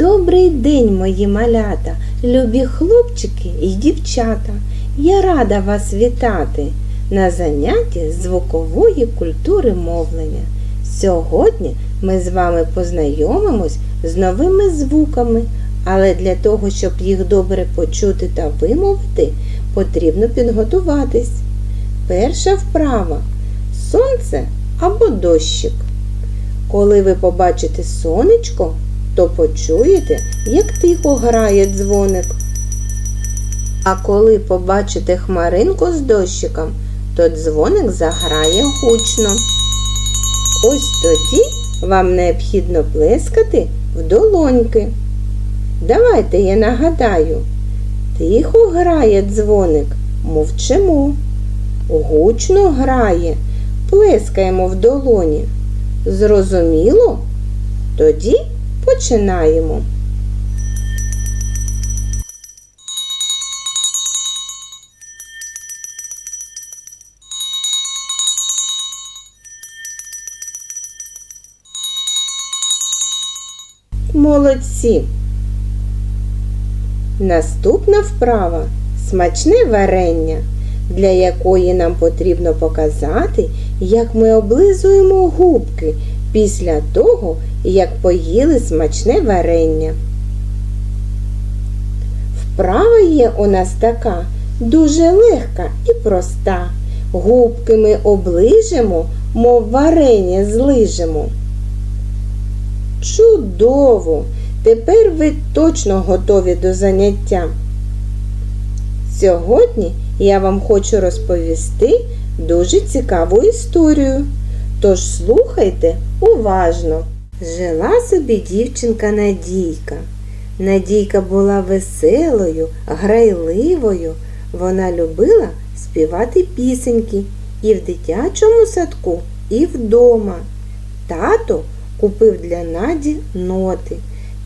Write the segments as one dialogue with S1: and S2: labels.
S1: Добрий день, мої малята, любі хлопчики і дівчата. Я рада вас вітати на занятті звукової культури мовлення. Сьогодні ми з вами познайомимось з новими звуками, але для того, щоб їх добре почути та вимовити, потрібно підготуватись. Перша вправа сонце або дощик. Коли ви побачите сонечко, то почуєте, як тихо грає дзвоник. А коли побачите хмаринку з дощиком, то дзвоник заграє гучно. Ось тоді вам необхідно плескати в долоньки. Давайте я нагадаю. Тихо грає дзвоник, мовчимо. Гучно грає, плескаємо в долоні. Зрозуміло? Тоді починаємо. Молодці. Наступна вправа смачне варення, для якої нам потрібно показати, як ми облизуємо губки після того, як поїли смачне варення. Вправа є у нас така дуже легка і проста. Губки ми оближемо, мов варення злижемо. Чудово! Тепер ви точно готові до заняття. Сьогодні я вам хочу розповісти дуже цікаву історію. Тож слухайте уважно. Жила собі дівчинка Надійка. Надійка була веселою, грайливою. Вона любила співати пісеньки і в дитячому садку, і вдома. Тато купив для Наді ноти.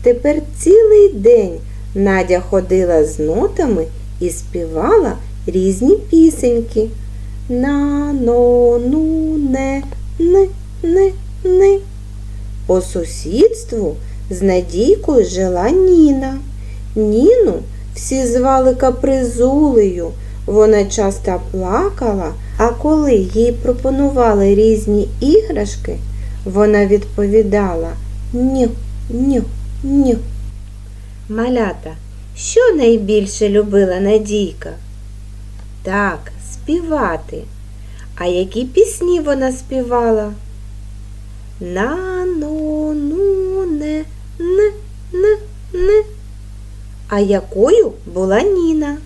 S1: Тепер цілий день Надя ходила з нотами і співала різні пісеньки. На, но, ну, не, не, не, не. По сусідству з Надійкою жила Ніна. Ніну всі звали капризулею. Вона часто плакала, а коли їй пропонували різні іграшки, вона відповідала ню, ню, ню. Малята, що найбільше любила Надійка? Так, співати. А які пісні вона співала? На, но, ну, не, не, не, не. А якою була Ніна?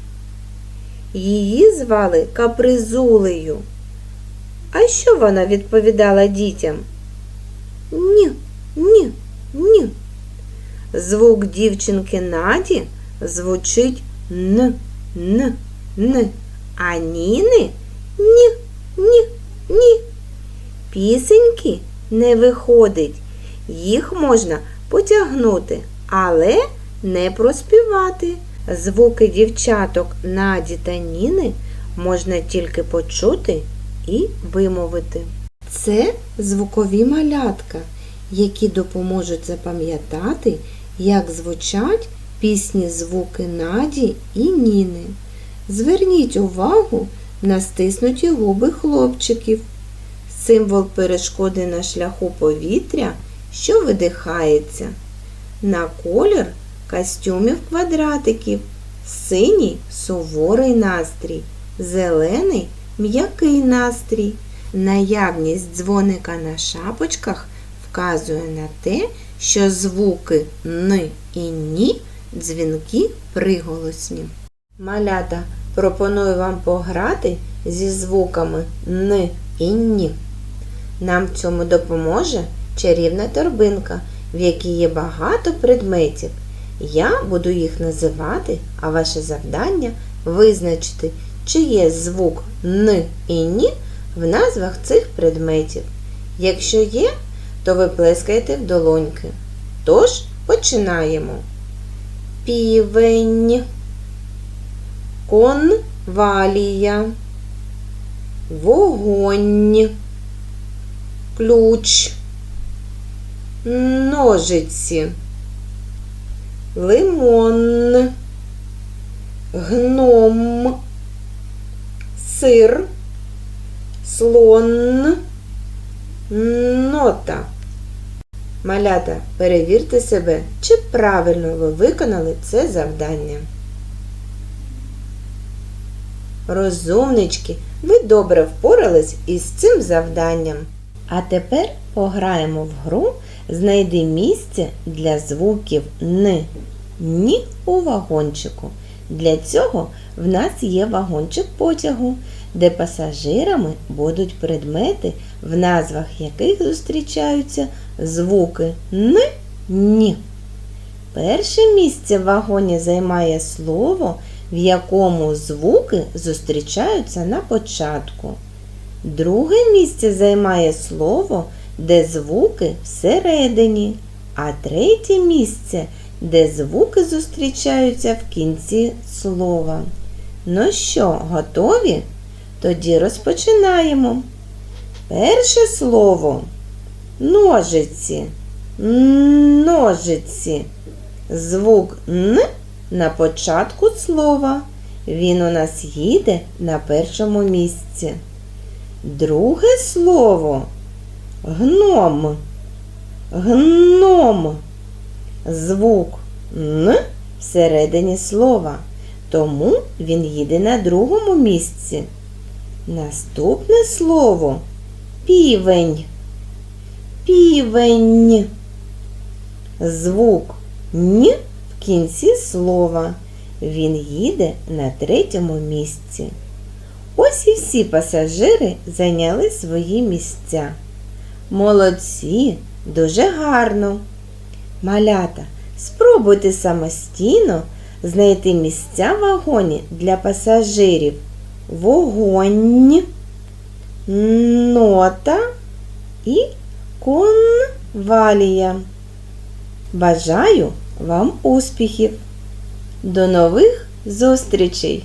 S1: Її звали Капризулею. А що вона відповідала дітям? Ні, ні, ні. Звук дівчинки Наді звучить н, н, н, а Ніни ні, ні, ні. Пісеньки не виходить. Їх можна потягнути, але не проспівати. Звуки дівчаток Наді та Ніни можна тільки почути і вимовити. Це звукові малятка, які допоможуть запам'ятати, як звучать пісні звуки Наді і Ніни. Зверніть увагу на стиснуті губи хлопчиків. Символ перешкоди на шляху повітря, що видихається. На колір костюмів квадратиків. Синій суворий настрій, зелений м'який настрій. Наявність дзвоника на шапочках вказує на те, що звуки Н і Ні дзвінки приголосні. Малята пропоную вам пограти зі звуками Н і Ні. Нам цьому допоможе чарівна торбинка, в якій є багато предметів. Я буду їх називати, а ваше завдання визначити, чи є звук Н і Ні в назвах цих предметів. Якщо є, то ви плескаєте в долоньки. Тож починаємо. Півень, конвалія, вогонь, ключ, ножиці, лимон, гном, сир, слон, нота. Малята, перевірте себе, чи правильно ви виконали це завдання. Розумнички, ви добре впорались із цим завданням. А тепер пограємо в гру Знайди місце для звуків Н, Ні у вагончику. Для цього в нас є вагончик потягу, де пасажирами будуть предмети, в назвах яких зустрічаються звуки Н, Ні. Перше місце в вагоні займає слово, в якому звуки зустрічаються на початку. Друге місце займає слово, де звуки всередині, а третє місце, де звуки зустрічаються в кінці слова. Ну що, готові? Тоді розпочинаємо. Перше слово ножиці. Ножиці. Звук Н на початку слова. Він у нас їде на першому місці. Друге слово гном. Гном. Звук Н всередині слова. Тому він їде на другому місці. Наступне слово півень. Півень. Звук Н в кінці слова. Він їде на третьому місці. Ось і всі пасажири зайняли свої місця. Молодці, дуже гарно. Малята, спробуйте самостійно знайти місця в вагоні для пасажирів. Вогонь, нота і конвалія. Бажаю вам успіхів! До нових зустрічей!